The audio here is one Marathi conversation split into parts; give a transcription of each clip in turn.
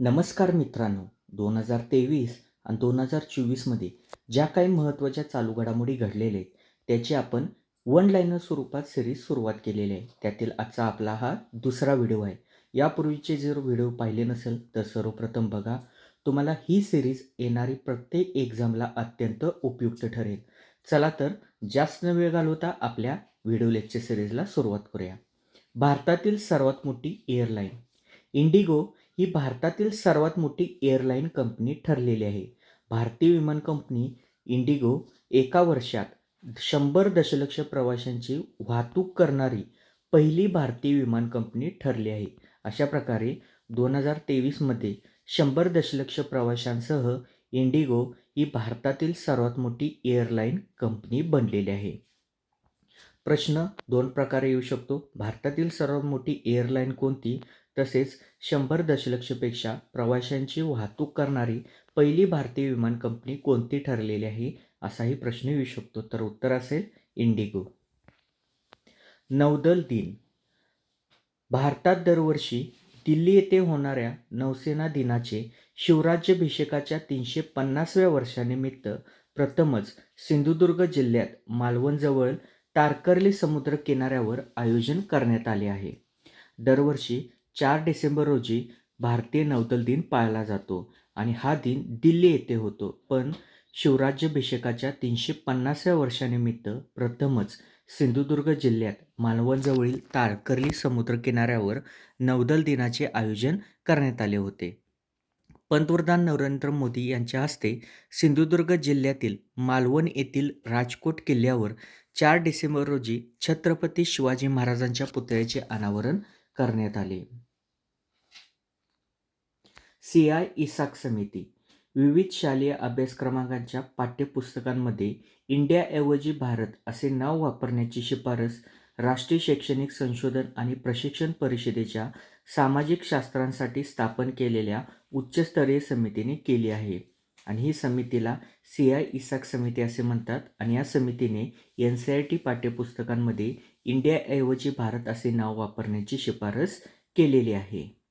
नमस्कार मित्रांनो दोन हजार तेवीस आणि दोन हजार चोवीसमध्ये ज्या काही महत्त्वाच्या चालू घडामोडी घडलेल्या आहेत त्याची आपण वन लाईनर स्वरूपात सिरीज सुरुवात केलेली आहे. त्यातील आजचा आपला हा दुसरा व्हिडिओ आहे. यापूर्वीचे जर व्हिडिओ पाहिले नसेल तर सर्वप्रथम बघा तुम्हाला ही सिरीज येणारी प्रत्येक एक्झामला अत्यंत उपयुक्त ठरेल. चला तर जास्त न वेळ घालवता आपल्या व्हिडिओ लेक्चर सिरीजला सुरुवात करूया. भारतातील सर्वात मोठी एअरलाईन इंडिगो ही भारतातील सर्वात मोठी एअरलाईन कंपनी ठरलेली आहे. भारतीय विमान कंपनी इंडिगो एका वर्षात शंभर दशलक्ष प्रवाशांची वाहतूक करणारी पहिली भारतीय विमान कंपनी ठरली आहे. अशा प्रकारे दोन हजार तेवीसमध्ये शंभर दशलक्ष प्रवाशांसह इंडिगो ही भारतातील सर्वात मोठी एअरलाईन कंपनी बनलेली आहे. प्रश्न दोन प्रकारे येऊ शकतो. भारतातील सर्वात मोठी एअरलाईन कोणती? तसेच शंभर दशलक्षपेक्षा प्रवाशांची वाहतूक करणारी पहिली भारतीय विमान कंपनी कोणती ठरलेली आहे असाही प्रश्न येऊ शकतो. तर उत्तर असेल इंडिगो. नौदल दिन. भारतात दरवर्षी दिल्ली येथे होणाऱ्या नौसेना दिनाचे शिवराज्याभिषेकाच्या तीनशे पन्नासव्या वर्षानिमित्त प्रथमच सिंधुदुर्ग जिल्ह्यात मालवणजवळ तारकर्ली समुद्र किनाऱ्यावर आयोजन करण्यात आले आहे. दरवर्षी चार डिसेंबर रोजी भारतीय नौदल दिन पाळला जातो आणि हा दिन दिल्ली येथे होतो. पण शिवराज्याभिषेकाच्या तीनशे पन्नासव्या वर्षानिमित्त प्रथमच सिंधुदुर्ग जिल्ह्यात मालवणजवळील तारकर्ली समुद्रकिनाऱ्यावर नौदल दिनाचे आयोजन करण्यात आले होते. पंतप्रधान नरेंद्र मोदी यांच्या हस्ते सिंधुदुर्ग जिल्ह्यातील मालवण येथील राजकोट किल्ल्यावर चार डिसेंबर रोजी छत्रपती शिवाजी महाराजांच्या पुतळ्याचे अनावरण करण्यात आले. सी आय इसाक समिती. विविध शालेय अभ्यासक्रमांकांच्या पाठ्यपुस्तकांमध्ये इंडियाऐवजी भारत असे नाव वापरण्याची शिफारस राष्ट्रीय शैक्षणिक संशोधन आणि प्रशिक्षण परिषदेच्या सामाजिक शास्त्रांसाठी स्थापन केलेल्या उच्चस्तरीय समितीने केली आहे. आणि ही समितीला सी आय इसाक समिती असे म्हणतात आणि या समितीने एन सी आय टी पाठ्यपुस्तकांमध्ये इंडियाऐवजी भारत असे नाव वापरण्याची शिफारस केलेली आहे.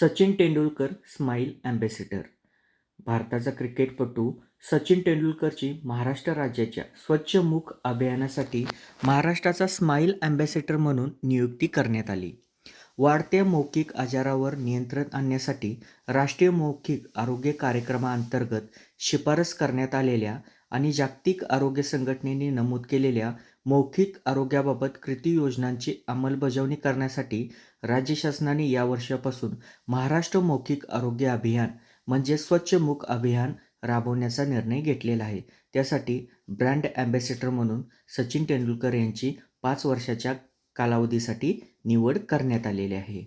Sachin Tendulkar smile ambassador. भारताचा क्रिकेटपटू सचिन तेंडुलकरची महाराष्ट्र राज्याच्या स्वच्छ मुख अभियानासाठी महाराष्ट्राचा स्माईल अँबॅसिडर म्हणून नियुक्ती करण्यात आली. वाढत्या मौखिक आजारावर नियंत्रण आणण्यासाठी राष्ट्रीय मौखिक आरोग्य कार्यक्रमाअंतर्गत शिफारस करण्यात आलेल्या आणि जागतिक आरोग्य संघटनेने नमूद केलेल्या मौखिक आरोग्याबाबत कृती योजनांची अंमलबजावणी करण्यासाठी राज्य शासनाने या वर्षापासून महाराष्ट्र मौखिक आरोग्य अभियान म्हणजे स्वच्छ मुख अभियान राबवण्याचा निर्णय घेतलेला आहे. त्यासाठी ब्रँड ॲम्बॅसेडर म्हणून सचिन तेंडुलकर यांची पाच वर्षाच्या कालावधीसाठी निवड करण्यात आलेली आहे.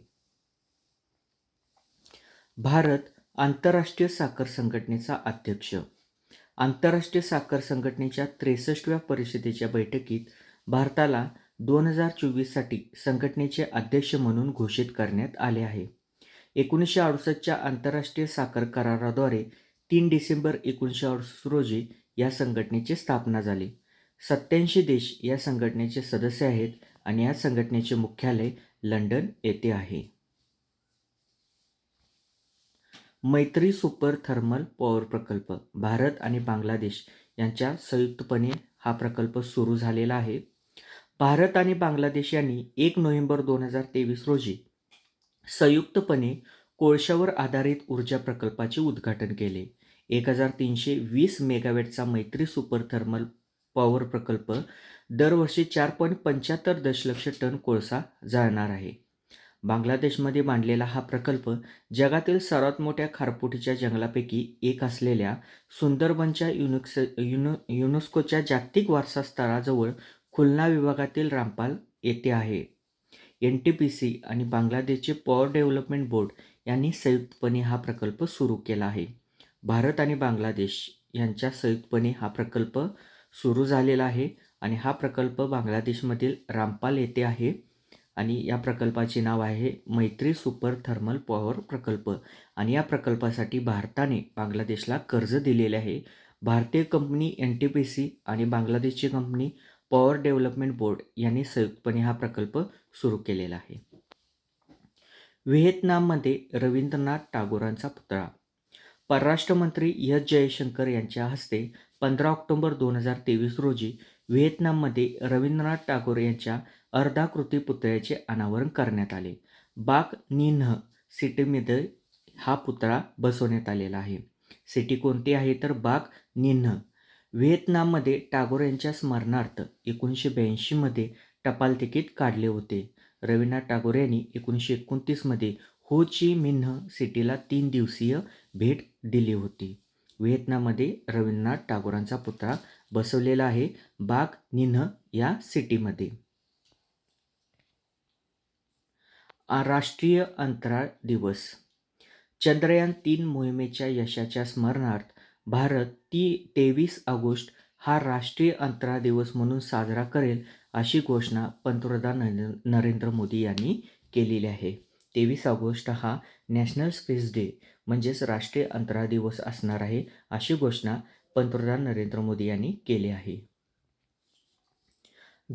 भारत आंतरराष्ट्रीय साखर संघटनेचा अध्यक्ष आंतरराष्ट्रीय साखर संघटनेच्या त्रेसष्टव्या परिषदेच्या बैठकीत भारताला दोन हजार चोवीससाठी संघटनेचे अध्यक्ष म्हणून घोषित करण्यात आले आहे. एकोणीसशे अडुसष्टच्या आंतरराष्ट्रीय साखर कराराद्वारे तीन डिसेंबर एकोणीसशे अडुसष्ट रोजी या संघटनेची स्थापना झाली. सत्याऐंशी देश या संघटनेचे सदस्य आहेत आणि या संघटनेचे मुख्यालय लंडन येथे आहे. मैत्री सुपर थर्मल पॉवर प्रकल्प भारत आणि बांगलादेश यांच्या संयुक्तपणे हा प्रकल्प सुरू झालेला आहे. भारत आणि बांगलादेश यांनी एक नोव्हेंबर दोन हजार तेवीस रोजी संयुक्तपणे कोळशावर आधारित ऊर्जा प्रकल्पाचे उद्घाटन केले. एक हजार तीनशे वीस मेगावॅटचा मैत्री सुपर थर्मल पॉवर प्रकल्प दरवर्षी चार पॉईंट पंच्याहत्तर दशलक्ष टन कोळसा जाळणार आहे. बांगलादेशमध्ये बांधलेला हा प्रकल्प जगातील सर्वात मोठ्या खारफुटीच्या जंगलापैकी एक असलेल्या सुंदरबनच्या युनेक्स युनो युनेस्कोच्या जागतिक वारसा स्थळाजवळ खुलना विभागातील रामपाल येथे आहे. एन टी पी सी आणि बांगलादेशचे पॉवर डेव्हलपमेंट बोर्ड यांनी संयुक्तपणे हा प्रकल्प सुरू केला आहे. भारत आणि बांगलादेश यांच्या संयुक्तपणे हा प्रकल्प सुरू झालेला आहे आणि हा प्रकल्प बांगलादेशमधील रामपाल येथे आहे. आणि या प्रकल्पाचे नाव आहे मैत्री सुपर थर्मल पॉवर प्रकल्प. आणि या प्रकल्पासाठी भारताने बांगलादेशला कर्ज दिलेले आहे. भारतीय company N T P C आणि बांगलादेशची कंपनी पॉवर डेव्हलपमेंट बोर्ड यांनी संयुक्तपणे हा प्रकल्प सुरू केलेला आहे. व्हिएतनाममध्ये रवींद्रनाथ टागोरांचा पुतळा. परराष्ट्र मंत्री एस जयशंकर यांच्या हस्ते पंधरा ऑक्टोबर दोन हजार तेवीस रोजी व्हिएतनाममध्ये रवींद्रनाथ टागोर यांच्या अर्धाकृती पुतळ्याचे अनावरण करण्यात आले. बाग निन्ह सिटीमध्ये हा पुतळा बसवण्यात आलेला आहे. सिटी कोणती आहे तर बाग निन्ह. व्हिएतनाममध्ये टागोर यांच्या स्मरणार्थ एकोणीसशे ब्याऐंशीमध्ये टपाल तिकीट काढले होते. रवींद्रनाथ टागोर यांनी एकोणीसशे एकोणतीसमध्ये हो ची मिन्ह सिटीला तीन दिवसीय भेट दिली होती. व्हिएतनाममध्ये रवींद्रनाथ टागोरांचा पुतळा बसवलेला आहे बाग निन्ह या सिटीमध्ये. राष्ट्रीय अंतराळ दिवस. चंद्रयान तीन मोहिमेच्या यशाच्या स्मरणार्थ भारत ती तेवीस ऑगस्ट हा राष्ट्रीय अंतराळ दिवस म्हणून साजरा करेल अशी घोषणा पंतप्रधान नरेंद्र मोदी यांनी केलेली आहे. तेवीस ऑगस्ट हा नॅशनल स्पेस डे म्हणजेच राष्ट्रीय अंतराळ दिवस असणार आहे अशी घोषणा पंतप्रधान नरेंद्र मोदी यांनी केली आहे.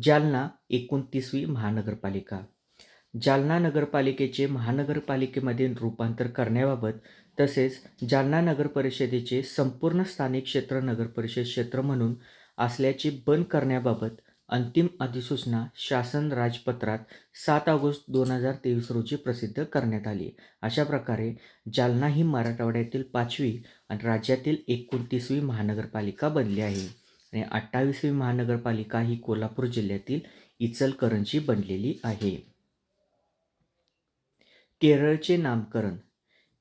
जालना एकोणतीसवी महानगरपालिका जालना नगरपालिकेचे महानगरपालिकेमध्ये रूपांतर करण्याबाबत तसेच जालना नगर परिषदेचे संपूर्ण स्थानिक क्षेत्र नगरपरिषद क्षेत्र म्हणून असल्याचे बंद करण्याबाबत अंतिम अधिसूचना शासन राजपत्रात सात ऑगस्ट दोन हजार तेवीस रोजी प्रसिद्ध करण्यात आली. अशा प्रकारे जालना ही मराठवाड्यातील पाचवी आणि राज्यातील एकोणतीसवी महानगरपालिका बनली आहे. आणि अठ्ठावीसवी महानगरपालिका ही कोल्हापूर जिल्ह्यातील इचलकरंजी बनलेली आहे. केरळचे नामकरण.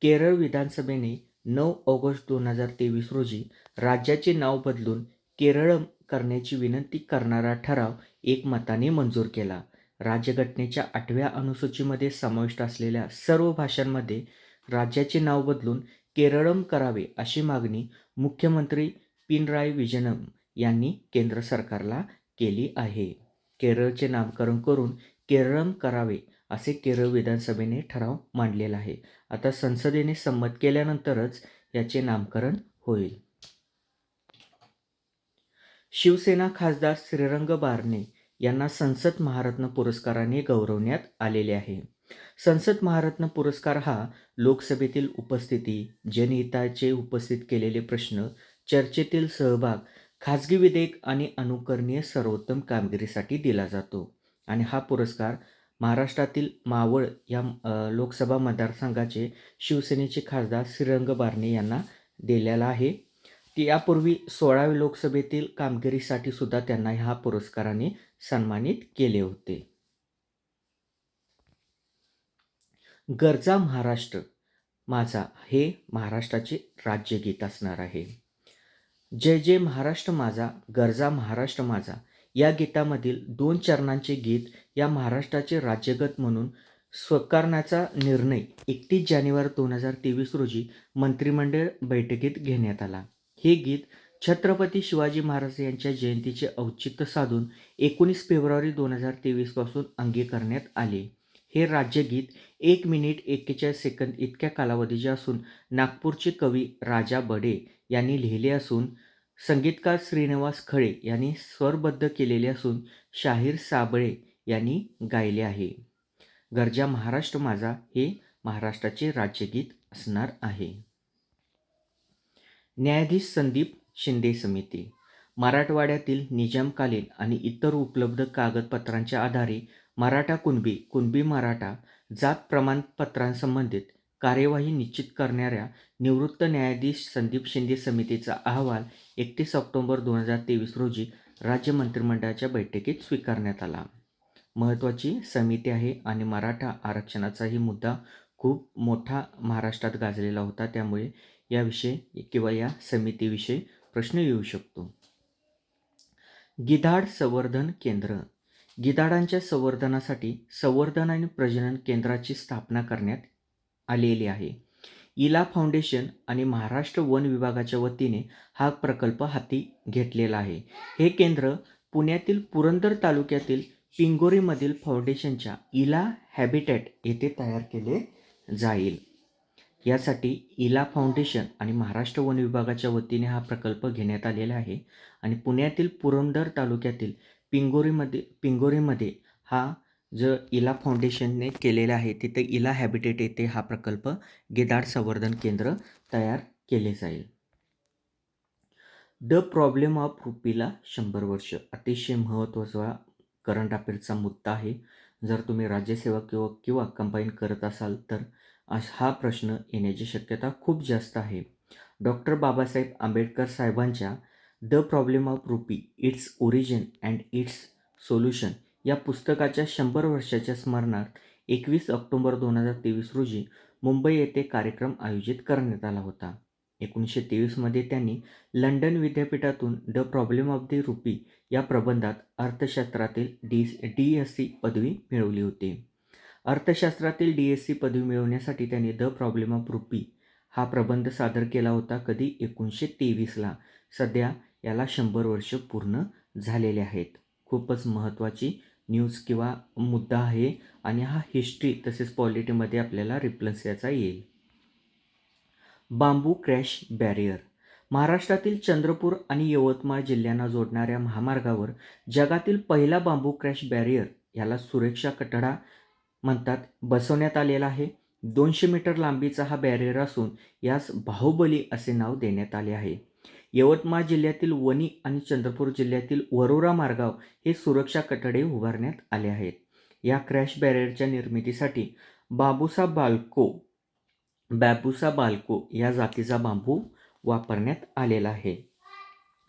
केरळ विधानसभेने नऊ ऑगस्ट दोन हजार तेवीस रोजी राज्याचे नाव बदलून केरळम करण्याची विनंती करणारा ठराव एकमताने मंजूर केला. राज्यघटनेच्या आठव्या अनुसूचीमध्ये समाविष्ट असलेल्या सर्व भाषांमध्ये राज्याचे नाव बदलून केरळम करावे अशी मागणी मुख्यमंत्री पिनराय विजनम यांनी केंद्र सरकारला केली आहे. केरळचे नामकरण करून केरळम करावे असे केरळ विधानसभेने ठराव मांडलेला आहे. आता संसदेने संमत केल्यानंतरच याचे नामकरण होईल. शिवसेना खासदार श्रीरंग बारणे यांना संसद महारत्न पुरस्काराने गौरवण्यात आलेले आहे. संसद महारत्न पुरस्कार हा लोकसभेतील उपस्थिती जनहिताचे उपस्थित केलेले प्रश्न चर्चेतील सहभाग खाजगी विधेयक आणि अनुकरणीय सर्वोत्तम कामगिरीसाठी दिला जातो आणि हा पुरस्कार महाराष्ट्रातील मावळ या लोकसभा मतदारसंघाचे शिवसेनेचे खासदार श्रीरंग बारणे यांना दिलेला आहे. ती यापूर्वी सोळाव्या लोकसभेतील कामगिरीसाठी सुद्धा त्यांना ह्या पुरस्काराने सन्मानित केले होते. गरजा महाराष्ट्र. माझा हे महाराष्ट्राचे राज्यगीत असणार आहे. जय जय महाराष्ट्र माझा गरजा महाराष्ट्र माझा या गीतामधील दोन चरणांचे गीत या महाराष्ट्राचे राज्यगत म्हणून स्वीकारण्याचा निर्णय एकतीस जानेवारी दोन हजार तेवीस रोजी मंत्रिमंडळ बैठकीत घेण्यात आला. हे गीत छत्रपती शिवाजी महाराज यांच्या जयंतीचे औचित्य साधून एकोणीस फेब्रुवारी दोन हजार तेवीसपासून अंगीकारण्यात आले. हे राज्यगीत एक मिनिट एक्केचाळीस सेकंद इतक्या कालावधीचे असून नागपूरचे कवी राजा बडे यांनी लिहिले असून संगीतकार श्रीनिवास खळे यांनी स्वरबद्ध केलेले असून शाहीर साबळे यांनी गायले आहे. गरजा महाराष्ट्र माझा हे महाराष्ट्राचे राज्यगीत असणार आहे. न्यायाधीश संदीप शिंदे समिती. मराठवाड्यातील निजामकालीन आणि इतर उपलब्ध कागदपत्रांच्या आधारे मराठा कुणबी कुणबी मराठा जात प्रमाणपत्रांसंबंधित कार्यवाही निश्चित करणाऱ्या निवृत्त न्यायाधीश संदीप शिंदे समितीचा अहवाल एकतीस ऑक्टोंबर दोन हजार तेवीस रोजी राज्य मंत्रिमंडळाच्या बैठकीत स्वीकारण्यात आला. महत्त्वाची समिती आहे आणि मराठा आरक्षणाचाही मुद्दा खूप मोठा महाराष्ट्रात गाजलेला होता त्यामुळे याविषयी किंवा या समितीविषयी प्रश्न येऊ शकतो. गिधाड संवर्धन केंद्र. गिधाडांच्या संवर्धनासाठी संवर्धन आणि प्रजनन केंद्राची स्थापना करण्यात आलेली आहे. इला फाउंडेशन आणि महाराष्ट्र वन विभागाच्या वतीने हा प्रकल्प हाती घेतलेला आहे. हे केंद्र पुण्यातील पुरंदर तालुक्यातील पिंगोरीमधील फाउंडेशनच्या इला हॅबिटॅट येथे तयार केले जाईल. यासाठी इला फाउंडेशन आणि महाराष्ट्र वन विभागाच्या वतीने हा प्रकल्प घेण्यात आलेला आहे आणि पुण्यातील पुरंदर तालुक्यातील पिंगोरीमध्ये पिंगोरीमध्ये हा जो इला फाउंडेशनने केलेला आहे तिथे इला हॅबिटेट येथे हा प्रकल्प गिधाड संवर्धन केंद्र तयार केले जाईल. द प्रॉब्लेम ऑफ रुपीला शंभर वर्ष. अतिशय महत्त्वाचा करंट अफेअर्सचा मुद्दा आहे. जर तुम्ही राज्यसेवा किंवा किंवा कंबाईन करत असाल तर हा प्रश्न येण्याची शक्यता खूप जास्त आहे. डॉक्टर बाबासाहेब आंबेडकर साहेबांच्या the problem of rupee its origin and its solution या पुस्तकाच्या शंभर वर्षाच्या स्मरणार्थ एकवीस ऑक्टोबर दोन हजार तेवीस रोजी मुंबई येथे कार्यक्रम आयोजित करण्यात आला होता. एकोणीसशे तेवीसमध्ये त्यांनी लंडन विद्यापीठातून the problem of the rupee या प्रबंधात अर्थशास्त्रातील डी डी एस सी पदवी मिळवली होती. अर्थशास्त्रातील डी एस सी पदवी मिळवण्यासाठी त्यांनी द प्रॉब्लेम ऑफ रुपी हा प्रबंध सादर केला होता कधी एकोणीसशे तेवीसला सध्या याला शंभर वर्ष पूर्ण झालेले आहेत. खूपच महत्त्वाची न्यूज किंवा मुद्दा आहे आणि हा हिस्ट्री तसेच पॉलिटीमध्ये आपल्याला रिप्लन्स याचा येईल. Bamboo crash barrier. महाराष्ट्रातील चंद्रपूर आणि यवतमाळ जिल्ह्यांना जोडणाऱ्या महामार्गावर जगातील पहिला बांबू क्रॅश बॅरियर याला सुरक्षा कठडा म्हणतात बसवण्यात आलेला आहे. दोनशे मीटर लांबीचा हा बॅरियर असून यास बाहुबली असे नाव देण्यात आले आहे. यवतमाळ जिल्ह्यातील वणी आणि चंद्रपूर जिल्ह्यातील वरोरा मार्गाव हे सुरक्षा कठडे उभारण्यात आले आहेत. या क्रॅश बॅरियरच्या निर्मितीसाठी बाबूसा बाल्को बॅबुसा बाल्को या जातीचा बांबू वापरण्यात आलेला आहे.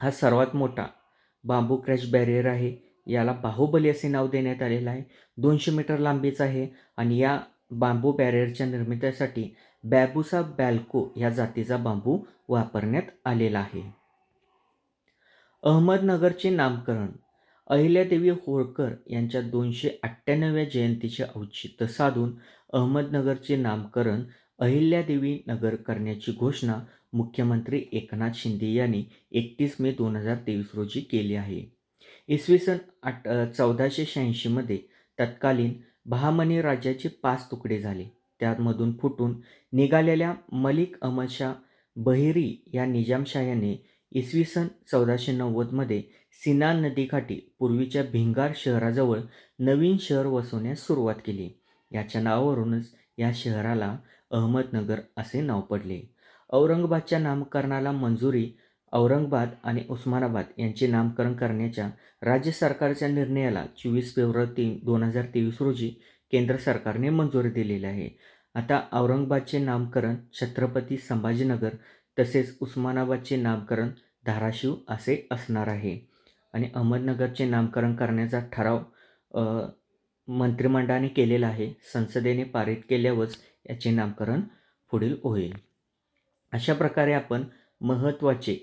हा सर्वात मोठा बांबू क्रॅश बॅरियर आहे. याला बाहुबली असे नाव देण्यात आलेलं आहे. दोनशे मीटर लांबीचा आहे आणि या बांबू बॅरियरच्या निर्मितीसाठी बॅबुसा बॅल्को या जातीचा बांबू वापरण्यात आलेला आहे. अहमदनगरचे नामकरण अहिल्यादेवी होळकर यांच्या दोनशे अठ्ठ्याण्णव्या जयंतीचे औचित्य साधून अहमदनगरचे नामकरण अहिल्यादेवी नगर करण्याची घोषणा मुख्यमंत्री एकनाथ शिंदे यांनी एकतीस मे दोन हजार तेवीस रोजी केली आहे. इसवी सन आठ चौदाशे शहाऐंशीमध्ये तत्कालीन बहामनी राज्याचे पाच तुकडे झाले. त्यामधून फुटून निघालेल्या मलिक अहमदशाह बहिरी या निजामशाह्याने इसवी सन चौदाशे नव्वदमध्ये सिना नदीकाठी पूर्वीच्या भिंगार शहराजवळ नवीन शहर वसवण्यास सुरुवात केली. याच्या नावावरूनच या शहराला अहमदनगर असे नाव पडले. औरंगाबादच्या नामकरणाला मंजुरी औरंगाबाद आणि उस्मानाबाद यांचे नामकरण करण्याच्या राज्य सरकारच्या निर्णयाला चोवीस फेब्रुवारी तीन दोन हजार तेवीस रोजी केंद्र सरकारने मंजुरी दिलेली आहे. आता औरंगाबादचे नामकरण छत्रपती संभाजीनगर तसेच उस्मानाबादचे नामकरण धाराशिव असे असणार आहे. आणि अहमदनगरचे नामकरण करण्याचा ठराव मंत्रिमंडळाने केलेला आहे. संसदेने पारित केल्यावरच याचे नामकरण पुढील होईल. अशा प्रकारे आपण महत्त्वाचे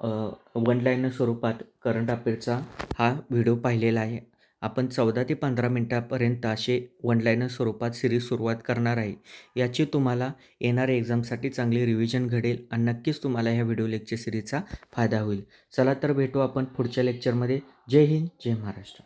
वन लाईनर स्वरूपात करंट अफेअरचा हा व्हिडिओ पाहिलेला आहे. आपण चौदा ते पंधरा मिनटापर्यंत असे वन लाईनर स्वरूपात सिरीज सुरुवात करणार आहे. याची तुम्हाला येणाऱ्या एक्झामसाठी चांगली रिव्हिजन घडेल आणि नक्कीच तुम्हाला ह्या व्हिडिओ लेक्चर सिरीजचा फायदा होईल. चला तर भेटू आपण पुढच्या लेक्चरमध्ये जय हिंद जय महाराष्ट्र.